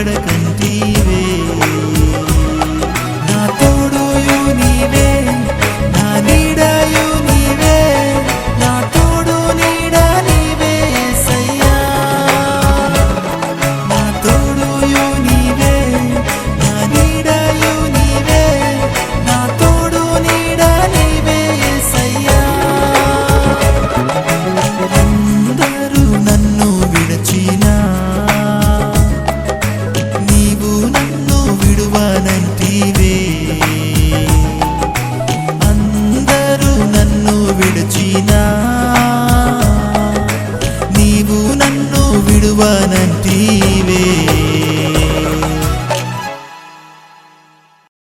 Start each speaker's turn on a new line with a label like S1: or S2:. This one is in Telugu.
S1: படக నన్ను విడువానని